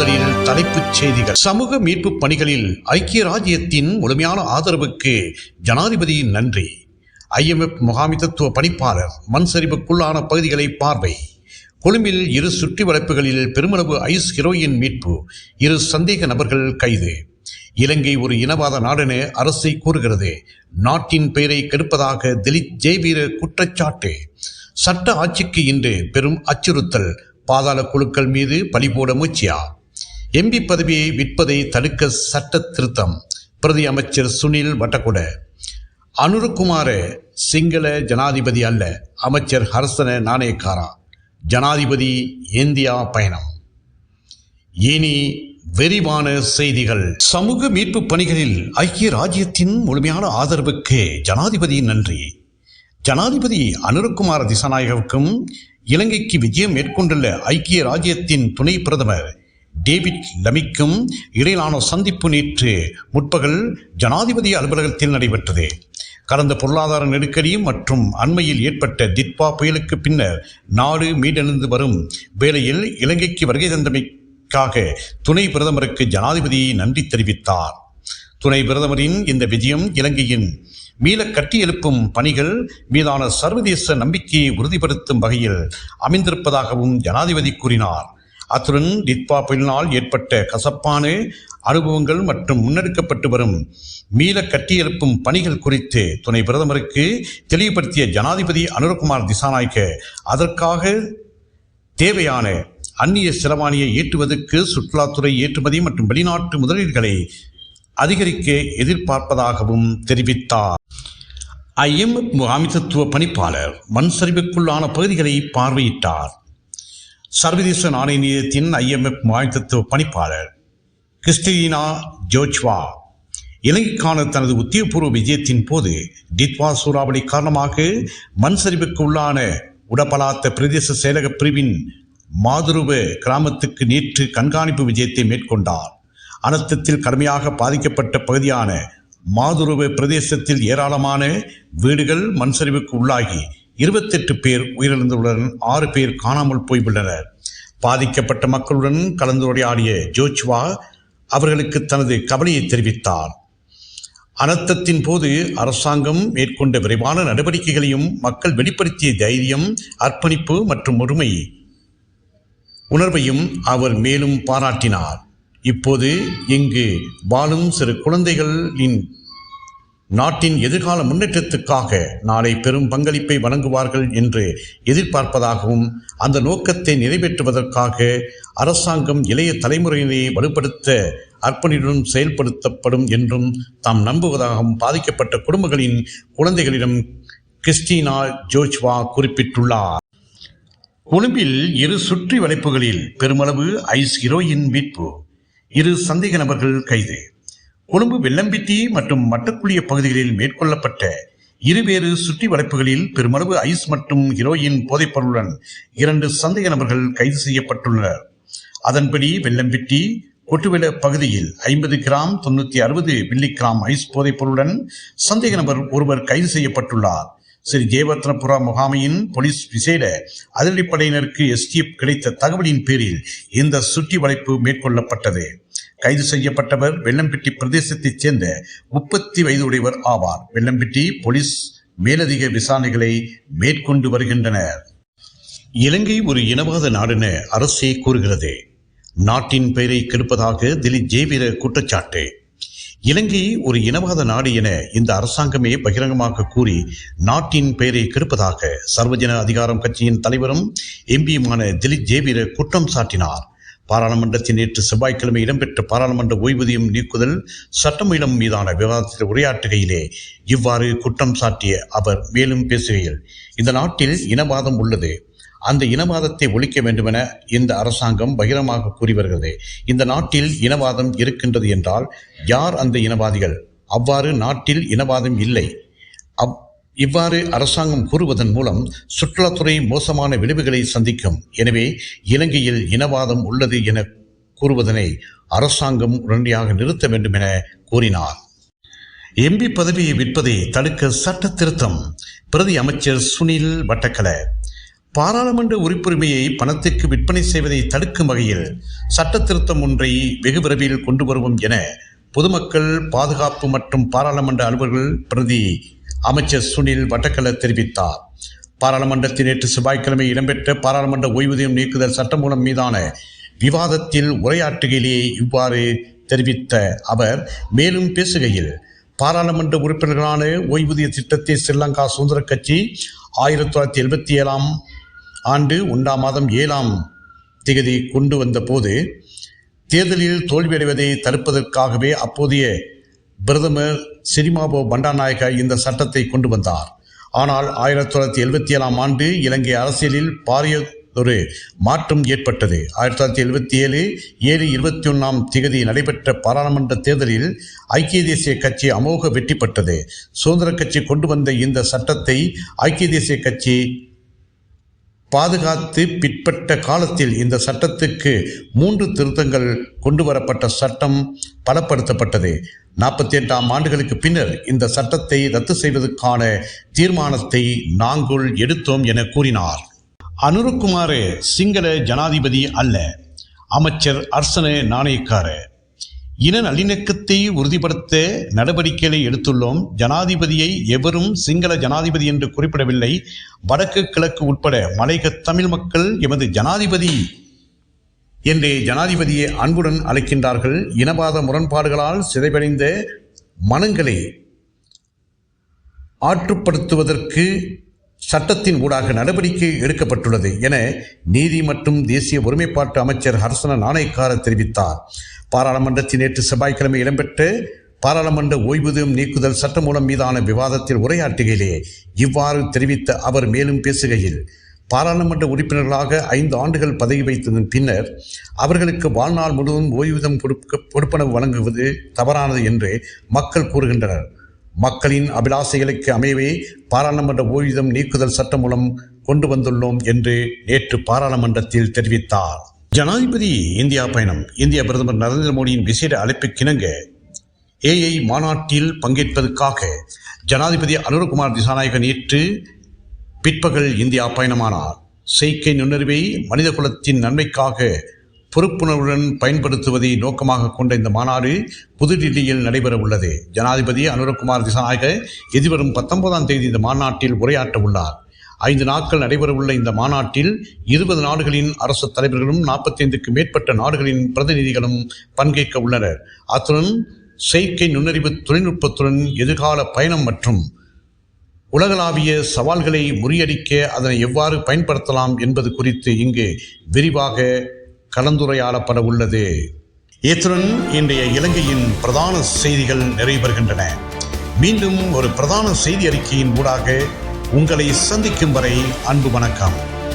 முதலில் தலைப்புச் செய்திகள். சமூக மீட்பு பணிகளில் ஐக்கிய ராஜ்யத்தின் முழுமையான ஆதரவுக்கு ஜனாதிபதி நன்றி. ஐஎம்எஃப் முகாமித்துவ பணிப்பாளர் மண் சரிவுக்குள்ளான பகுதிகளை பார்வை. கொழும்பில் இரு சுற்றி வளைப்புகளில் பெருமளவு ஐஸ் ஹீரோயின் மீட்பு இரு சந்தேக நபர்கள் கைது. இலங்கை ஒரு இனவாத நாடென அரசை கூறுகிறது. நாட்டின் பெயரை கெடுப்பதாக திலீப் ஜெய்வீர குற்றச்சாட்டு. சட்ட ஆட்சிக்கு இன்று பெரும் அச்சுறுத்தல். பாதாள குழுக்கள் மீது பழிபோட முயற்சியா? எம்பி பதவியை விற்பதை தடுக்க சட்ட திருத்தம் பிரதி அமைச்சர் சுனில் வட்டக்குட. அனுரகுமார சிங்கள ஜனாதிபதி அல்ல அமைச்சர் ஹர்சன நாணயக்காரா. ஜனாதிபதி இந்தியா பயணம். இனி விரிவான செய்திகள். சமூக மீட்பு பணிகளில் ஐக்கிய ராஜ்யத்தின் முழுமையான ஆதரவுக்கு ஜனாதிபதி நன்றி. ஜனாதிபதி அனுரகுமார திசாநாயகவுக்கும் இலங்கைக்கு விஜயம் மேற்கொண்டுள்ள ஐக்கிய ராஜ்யத்தின் துணை பிரதமர் டேவிட் லமிக்கும் இடையிலான சந்திப்பு நேற்று முற்பகல் ஜனாதிபதி அலுவலகத்தில் நடைபெற்றது. கடந்த பொருளாதார நெருக்கடி மற்றும் அண்மையில் ஏற்பட்ட திட்பா புயலுக்கு பின்னர் நாடு மீண்டெழுந்து வரும் வேளையில் இலங்கைக்கு வருகை தந்தமைக்காக துணை பிரதமருக்கு ஜனாதிபதி நன்றி தெரிவித்தார். துணை பிரதமரின் இந்த விஜயம் இலங்கையின் மீள கட்டியெழுப்பும் பணிகள் மீதான சர்வதேச நம்பிக்கையை உறுதிப்படுத்தும் வகையில் அமைந்திருப்பதாகவும் ஜனாதிபதி கூறினார். அத்துடன் டிட்பா புயலினால் ஏற்பட்ட கசப்பான அனுபவங்கள் மற்றும் முன்னெடுக்கப்பட்டு வரும் மீள கட்டியெழுப்பும் பணிகள் குறித்து துணை பிரதமருக்கு தெளிவுபடுத்திய ஜனாதிபதி அனுரகுமார் திசாநாயக்க அதற்காக தேவையான அந்நிய செலவாணியை ஏற்றுவதற்கு சுற்றுலாத்துறை ஏற்றுமதி மற்றும் வெளிநாட்டு முதலீடுகளை அதிகரிக்க எதிர்பார்ப்பதாகவும் தெரிவித்தார். ஐஎம் முகாமித்துவ பணிப்பாளர் மண் சரிவுக்குள்ளான பகுதிகளை பார்வையிட்டார். சர்வதேச நாணய நிதியத்தின் ஐஎம்எஃப் முகாமித்துவ பணிப்பாளர் கிறிஸ்டினா ஜோச்வா. இலங்கைக்கான தனது உத்தியபூர்வ விஜயத்தின் போது டிட்வா சூறாவளி காரணமாக மண் சரிவுக்கு உள்ளான உடபலாத்த பிரதேச செயலக பிரிவின் மாதுருவ கிராமத்துக்கு நேற்று கண்காணிப்பு விஜயத்தை மேற்கொண்டார். அனர்த்தத்தில் கடுமையாக பாதிக்கப்பட்ட பகுதியான மாதுருவ பிரதேசத்தில் ஏராளமான வீடுகள் மண் சரிவுக்கு உள்ளாகி இருபத்தெட்டு பேர் உயிரிழந்தவுடன் ஆறு பேர் காணாமல் போய்விட்டனர். பாதிக்கப்பட்ட மக்களுடன் கலந்துரையாடிய ஜோச்வா அவர்களுக்கு தனது கவலையை தெரிவித்தார். அனர்த்தத்தின் போது அரசாங்கம் மேற்கொண்ட விரைவான நடவடிக்கைகளையும் மக்கள் வெளிப்படுத்திய தைரியம் அர்ப்பணிப்பு மற்றும் ஒருமை உணர்வையும் அவர் மேலும் பாராட்டினார். இப்போது இங்கு வாழும் சிறு குழந்தைகளின் நாட்டின் எதிர்கால முன்னேற்றத்துக்காக நாளை பெரும் பங்களிப்பை வழங்குவார்கள் என்று எதிர்பார்ப்பதாகவும் அந்த நோக்கத்தை நிறைவேற்றுவதற்காக அரசாங்கம் இளைய தலைமுறையினை வலுப்படுத்த அர்ப்பணியுடன் செயல்படுத்தப்படும் என்றும் தாம் நம்புவதாகவும் பாதிக்கப்பட்ட குடும்பங்களின் குழந்தைகளிடம் கிறிஸ்டினா ஜோஜ்வா குறிப்பிட்டுள்ளார். கொழும்பில் இரு சுற்றி வளைப்புகளில் பெருமளவு ஐஸ் ஹீரோயின் மீட்பு. இரு சந்தேக நபர்கள் கைது. கொழும்பு வெள்ளம்பிட்டி மற்றும் மட்டக்குழிய பகுதிகளில் மேற்கொள்ளப்பட்ட இருவேறு சுற்றி வளைப்புகளில் பெருமளவு ஐஸ் மற்றும் ஹீரோயின் போதைப்பொருளுடன் இரண்டு சந்தேக நபர்கள் கைது செய்யப்பட்டுள்ளனர். அதன்படி வெள்ளம்பிட்டி கொட்டுவெள பகுதியில் ஐம்பது கிராம் தொண்ணூற்றி அறுபது மில்லி கிராம் ஐஸ் போதைப்பொருளுடன் சந்தேக நபர் ஒருவர் கைது செய்யப்பட்டுள்ளார். ஸ்ரீ ஜெயவர்த்தனபுரா முகாமையின் போலீஸ் விசேட அதிரடிப்படையினருக்கு எஸ்டிஎஃப் கிடைத்த தகவலின் பேரில் இந்த சுற்றி வளைப்பு மேற்கொள்ளப்பட்டது. கைது செய்யப்பட்டவர் வெள்ளம்பிட்டி பிரதேசத்தைச் சேர்ந்த முப்பத்தி வயதுடையவர் ஆவார். வெள்ளம்பிட்டி போலீஸ் மேலதிக விசாரணைகளை மேற்கொண்டு வருகின்றனர். இலங்கை ஒரு இனவாத நாடென அரசே கூறுகிறது. நாட்டின் பெயரை கெடுப்பதாக திலீப் ஜேவீர குற்றச்சாட்டு. இலங்கை ஒரு இனவாத நாடு என இந்த அரசாங்கமே பகிரங்கமாக கூறி நாட்டின் பெயரை கெடுப்பதாக சர்வஜன அதிகாரம் கட்சியின் தலைவரும் எம்பியுமான திலீப் ஜேவீர குற்றம் சாட்டினார். பாராளுமன்றத்தில் நேற்று செவ்வாய்க்கிழமை இடம்பெற்ற பாராளுமன்ற ஓய்வூதியம் நீக்குதல் சட்டமீளம் மீதான விவாதத்தில் உரையாற்றுகையிலே இவ்வாறு குற்றம் சாட்டிய அவர் மேலும் பேசுகையில் இந்த நாட்டில் இனவாதம் உள்ளது. அந்த இனவாதத்தை ஒழிக்க வேண்டுமென இந்த அரசாங்கம் பகிரமாக கூறி வருகிறது இந்த நாட்டில் இனவாதம் இருக்கின்றது என்றால் யார் அந்த இனவாதிகள்? அவ்வாறு நாட்டில் இனவாதம் இல்லை. அவ் இவ்வாறு அரசாங்கம் கூறுவதன் மூலம் சுற்றுலாத்துறை மோசமான விளைவுகளை சந்திக்கும். எனவே இலங்கையில் இனவாதம் உள்ளது என கூறுவதனை அரசாங்கம் உடனடியாக நிறுத்த வேண்டும் என கூறினார். எம்பி பதவியை விற்பதை தடுக்க சட்ட திருத்தம் பிரதி அமைச்சர் சுனில் வட்டக்கல. பாராளுமன்ற உறுப்புரிமையை பணத்திற்கு விற்பனை செய்வதை தடுக்கும் வகையில் சட்ட திருத்தம் ஒன்றை வெகு விரைவில் கொண்டு வருவோம் என பொதுமக்கள் பாதுகாப்பு மற்றும் பாராளுமன்ற அலுவலர்கள் பிரதி அமைச்சர் சுனில் வட்டக்கல தெரிவித்தார். பாராளுமன்றத்தில் நேற்று செவ்வாய்க்கிழமை இடம்பெற்ற பாராளுமன்ற ஓய்வூதியம் நீக்குதல் சட்டமூலம் மீதான விவாதத்தில் உரையாற்றுகையிலேயே இவ்வாறு தெரிவித்த அவர் மேலும் பேசுகையில் பாராளுமன்ற உறுப்பினர்களான ஓய்வூதிய திட்டத்தை ஸ்ரீலங்கா சுதந்திர கட்சி ஆயிரத்தி தொள்ளாயிரத்தி எழுபத்தி ஏழாம் ஆண்டு ஒன்றாம் மாதம் ஏழாம் திகதி கொண்டு வந்தபோது தேர்தலில் தோல்வியடைவதை தடுப்பதற்காகவே அப்போதைய பிரதமர் சிரிமாபோ பண்டாநாயக இந்த சட்டத்தை கொண்டு வந்தார். ஆனால் ஆயிரத்தி தொள்ளாயிரத்தி எழுபத்தி ஏழாம் ஆண்டு இலங்கை அரசியலில் பாரிய ஒரு மாற்றம் ஏற்பட்டது. ஆயிரத்தி தொள்ளாயிரத்தி எழுபத்தி ஏழு ஏழு இருபத்தி ஒன்றாம் திகதி நடைபெற்ற பாராளுமன்ற தேர்தலில் ஐக்கிய தேசிய கட்சி அமோக வெற்றி பெற்றது. சுதந்திர கட்சி கொண்டு வந்த இந்த சட்டத்தை ஐக்கிய தேசிய கட்சி பாதுகாத்து பிற்பட்ட காலத்தில் இந்த சட்டத்துக்கு மூன்று திருத்தங்கள் கொண்டு வரப்பட்ட சட்டம் பலப்படுத்தப்பட்டது. நாற்பத்தி எட்டாம் ஆண்டுகளுக்கு பின்னர் இந்த சட்டத்தை ரத்து செய்வதற்கான தீர்மானத்தை நாங்கள் எடுத்தோம் என கூறினார். அனுரகுமார சிங்கள ஜனாதிபதி அல்ல. அமைச்சர் அர்சனே நாணயக்காரர். இன நல்லிணக்கத்தை உறுதிப்படுத்த நடவடிக்கைகளை எடுத்துள்ளோம். ஜனாதிபதியை எவரும் சிங்கள ஜனாதிபதி என்று குறிப்பிடவில்லை. வடக்கு கிழக்கு உட்பட மலைக தமிழ் மக்கள் எமது ஜனாதிபதி என்று ஜனாதிபதியை அன்புடன் அழைக்கின்றார்கள். இனவாத முரண்பாடுகளால் சிதைவடைந்த மனங்களை ஆற்றுப்படுத்துவதற்கு சட்டத்தின் ஊடாக நடவடிக்கை எடுக்கப்பட்டுள்ளது என நீதி மற்றும் தேசிய ஒருமைப்பாட்டு அமைச்சர் ஹர்சன நாணயக்கார தெரிவித்தார். பாராளுமன்றத்தில் நேற்று செவ்வாய்க்கிழமை இடம்பெற்ற பாராளுமன்ற ஓய்வூதியம் நீக்குதல் சட்டமூலம் மீதான விவாதத்தில் உரையாற்றுகையிலே இவ்வாறு தெரிவித்த அவர் மேலும் பேசுகையில் பாராளுமன்ற உறுப்பினர்களாக ஐந்து ஆண்டுகள் பதவி வைத்ததன் பின்னர் அவர்களுக்கு வாழ்நாள் முழுவதும் ஓய்வூதியம் கொடுக்க கொடுப்பனவு வழங்குவது தவறானது என்று மக்கள் கூறுகின்றனர். மக்களின் அபிலாசைகளுக்கு அமையவே பாராளுமன்ற ஓய்வூதியம் நீக்குதல் சட்டம் மூலம் கொண்டு வந்துள்ளோம் என்று நேற்று பாராளுமன்றத்தில் தெரிவித்தார். ஜனாதிபதி இந்தியா பயணம். இந்திய பிரதமர் நரேந்திர மோடியின் விசேட அழைப்புக்கிணங்க ஏஐ மாநாட்டில் பங்கேற்பதற்காக ஜனாதிபதி அனுரகுமார் திசாநாயகன் நேற்று பிற்பகல் இந்தியா பயணமானார். செயற்கை நுண்ணறிவை மனித குலத்தின் நன்மைக்காக பொறுப்புணர்வுடன் பயன்படுத்துவதை நோக்கமாக கொண்ட இந்த மாநாடு புதுடில்லியில் நடைபெற உள்ளது ஜனாதிபதி அனுரகுமார் திசாநாயக எதிர்வரும் பத்தொன்பதாம் தேதி இந்த மாநாட்டில் உரையாற்ற உள்ளார் ஐந்து நாட்கள் நடைபெறவுள்ள இந்த மாநாட்டில் இருபது நாடுகளின் அரசு தலைவர்களும் நாற்பத்தைந்துக்கு மேற்பட்ட நாடுகளின் பிரதிநிதிகளும் பங்கேற்க உள்ளனர். அத்துடன் செயற்கை நுண்ணறிவு தொழில்நுட்பத்துடன் எதிர்கால பயணம் மற்றும் உலகளாவிய சவால்களை முறியடிக்க அதனை எவ்வாறு பயன்படுத்தலாம் என்பது குறித்து இங்கு விரிவாக கலந்துரையாடப்பட உள்ளது இத்துடன் இன்றைய இலங்கையின் பிரதான செய்திகள் நிறைவு மீண்டும் ஒரு பிரதான செய்தி அறிக்கையின் ஊடாக உங்களை சந்திக்கும் வரை அன்பு வணக்கம்.